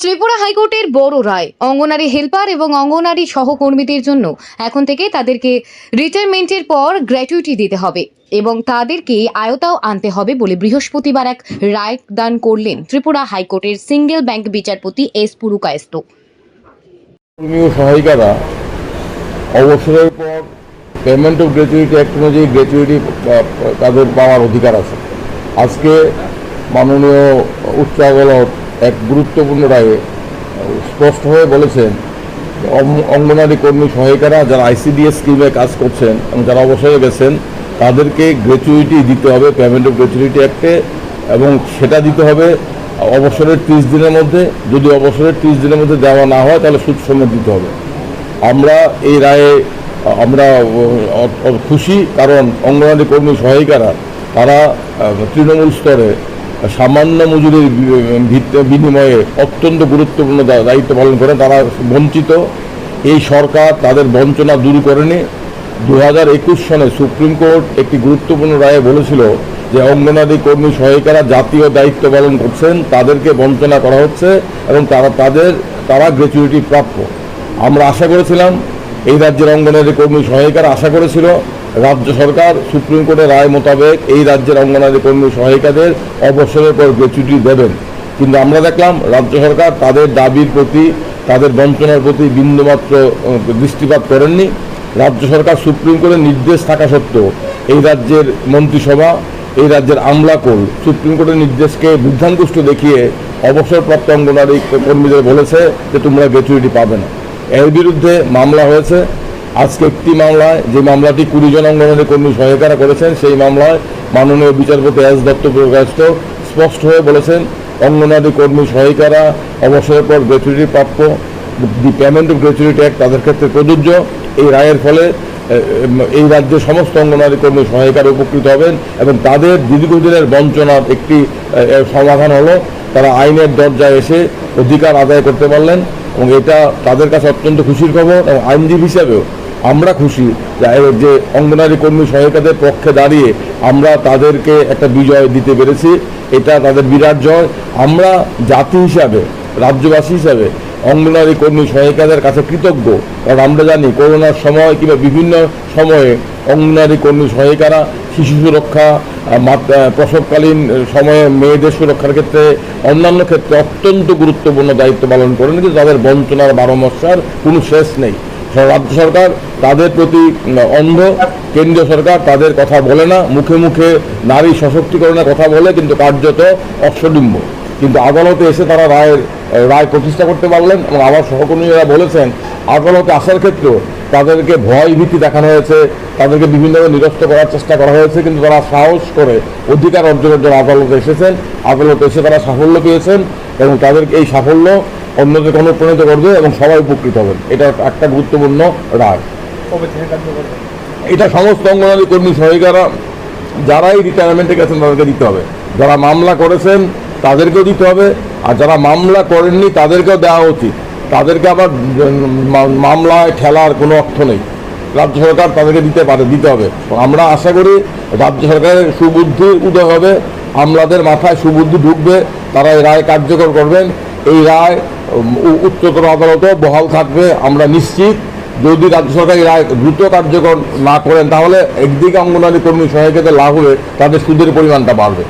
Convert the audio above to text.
ত্রিপুরা হাইকোর্টের বড় রায়, অঙ্গনারী হেল্পার এবং অঙ্গনারী সহকর্মীদের জন্য। এখন থেকে তাদেরকে রিটায়ারমেন্টের পর গ্র্যাচুইটি দিতে হবে এবং তাদেরকে আয়তাও আনতে হবে বলে বৃহস্পতিবার এক রায় দান করলেন ত্রিপুরা হাইকোর্টের সিঙ্গেল ব্যাংক বিচারপতি এস পুরুকায়স্ত সহায়িকারা অবসরের পর পেমেন্ট অফ গ্র্যাচুইটি অ্যাক্ট অনুযায়ী গ্র্যাচুইটি তাদের পাওয়ার অধিকার আছে। আজকে মাননীয় উচ্চ আদালত এক গুরুত্বপূর্ণ রায়ে স্পষ্ট হয়ে বলেছেন অঙ্গনারী কর্মী সহায়িকারা যারা আইসিডিএস স্কিমে কাজ করছেন এবং যারা অবসরে গেছেন, তাদেরকে গ্র্যাচুইটি দিতে হবে পেমেন্ট অফ গ্র্যাচুইটি অ্যাক্টে এবং সেটা দিতে হবে অবসরের ত্রিশ দিনের মধ্যে। যদি অবসরের ত্রিশ দিনের মধ্যে দেওয়া না হয়, তাহলে সুদ সমেত দিতে হবে। আমরা এই রায়ে, আমরা খুশি, কারণ অঙ্গনওয়াড়ি কর্মী সহায়িকারা, তারা তৃণমূল স্তরে সামান্য মজুরির বিনিময়ে অত্যন্ত গুরুত্বপূর্ণ দায়িত্ব পালন করে তারা বঞ্চিত। এই সরকার তাদের বঞ্চনা দূর করেনি। দু হাজার একুশ সনে সুপ্রিম কোর্ট একটি গুরুত্বপূর্ণ রায়ে বলেছিল যে অঙ্গনারী কর্মী সহায়িকারা জাতীয় দায়িত্ব পালন করছেন, তাদেরকে বঞ্চনা করা হচ্ছে এবং তারা তাদের, তারা গ্র্যাচুইটি প্রাপ্য। আমরা আশা করেছিলাম, এই রাজ্যের অঙ্গনারী কর্মী সহায়িকারা আশা করেছিল রাজ্য সরকার, সুপ্রিম কোর্টের রায় মোতাবেক এই রাজ্যের অঙ্গনারী কর্মী সহায়িকাদের অবসরের পর গ্র্যাচুইটি দেবেন। কিন্তু আমরা দেখলাম, রাজ্য সরকার তাদের দাবির প্রতি, তাদের বঞ্চনার প্রতি বিন্দুমাত্র দৃষ্টিপাত করেননি। রাজ্য সরকার সুপ্রিম কোর্টের নির্দেশ থাকা সত্ত্বেও এই রাজ্যের মন্ত্রিসভা, এই রাজ্যের আমলাকোল সুপ্রিম কোর্টের নির্দেশকে বিধানকুষ্ট দেখিয়ে অবসরপ্রাপ্ত অঙ্গনারী কর্মীদের বলেছে যে তোমরা গ্র্যাচুইটি পাবে না। এর বিরুদ্ধে মামলা হয়েছে। আজকে একটি মামলায় যে মামলাটি কুড়ি জন অঙ্গনারী কর্মী সহায়িকারা করেছেন, সেই মামলায় মাননীয় বিচারপতি এস দত্ত প্রকাশিত স্পষ্ট হয়ে বলেছেন অঙ্গনারী কর্মী সহায়িকারা অবসরের পর গ্র্যাচুইটি প্রাপ্য, the payment of gratuity act তাদের ক্ষেত্রে প্রযোজ্য। এই রায়ের ফলে এই রাজ্যের সমস্ত অঙ্গনারী কর্মী সহায়িকারা উপকৃত হবেন এবং তাদের দীর্ঘদিনের বঞ্চনার একটি সমাধান হলো। তারা আইনের দরজায় এসে অধিকার আদায় করতে পারলেন এবং এটা তাদের কাছে অত্যন্ত খুশির খবর এবং আইনজীবী হিসাবেও আমরা খুশি যে অঙ্গনারী কর্মী সহায়িকাদের পক্ষে দাঁড়িয়ে আমরা তাদেরকে একটা বিজয় দিতে পেরেছি। এটা তাদের বিরাট জয়। আমরা জাতি হিসাবে, রাজ্যবাসী হিসাবে অঙ্গনারী কর্মী সহায়িকাদের কাছে কৃতজ্ঞ। কারণ আমরা জানি করোনার সময় কিংবা বিভিন্ন সময়ে অঙ্গনারী কর্মী সহায়িকারা শিশু সুরক্ষা প্রসবকালীন সময়ে মেয়েদের সুরক্ষার ক্ষেত্রে অন্যান্য ক্ষেত্রে অত্যন্ত গুরুত্বপূর্ণ দায়িত্ব পালন করেন। কিন্তু তাদের বঞ্চনার বারো মশার কোনো শেষ নেই। রাজ্য সরকার তাদের প্রতি অন্ধ। কেন্দ্রীয় সরকার তাদের কথা বলে না। মুখে মুখে নারী সশক্তিকরণের কথা বলে, কিন্তু কার্যত অশ্বডিম্ব। কিন্তু আদালতে এসে তারা রায়ের রায় প্রতিষ্ঠা করতে পারলেন এবং আমার সহকর্মীরা বলেছেন, আদালতে আসার ক্ষেত্রেও তাদেরকে ভয় ভীতি দেখানো হয়েছে, তাদেরকে বিভিন্নভাবে নিরস্ত করার চেষ্টা করা হয়েছে, কিন্তু তারা সাহস করে অধিকার অর্জনের জন্য আদালতে এসেছেন। আদালতে এসে তারা সাফল্য পেয়েছেন এবং তাদেরকে এই সাফল্য অন্যদের অনুপ্রাণিত করবে এবং সবাই উপকৃত হবেন এটা একটা গুরুত্বপূর্ণ রায়। এটা সমস্ত অঙ্গনারী কর্মী সহায়িকারা যারাই রিটায়ারমেন্টে গেছেন তাদেরকে দিতে হবে। যারা মামলা করেছেন তাদেরকেও দিতে হবে। আর যারা মামলা করেননি তাদেরকেও দেওয়া উচিত। তাদেরকে আবার মামলায় ঠেলার কোনো অর্থ নেই। রাজ্য সরকার তাদেরকে দিতে পারে দিতে হবে। আমরা আশা করি রাজ্য সরকারের সুবুদ্ধি উদয় হবে। আমলাদের মাথায় সুবুদ্ধি ঢুকবে। তারা এই রায় কার্যকর করবেন। এই রায় উচ্চতর আদালতেও বহাল থাকবে, আমরা নিশ্চিত। যদি রাজ্য সরকার দ্রুত কার্যকর না করেন, তাহলে একদিকে অঙ্গনওয়াড়ি কর্মী সহায়কদের লাভ হবে তাদের সুদের পরিমাণটা বাড়বে।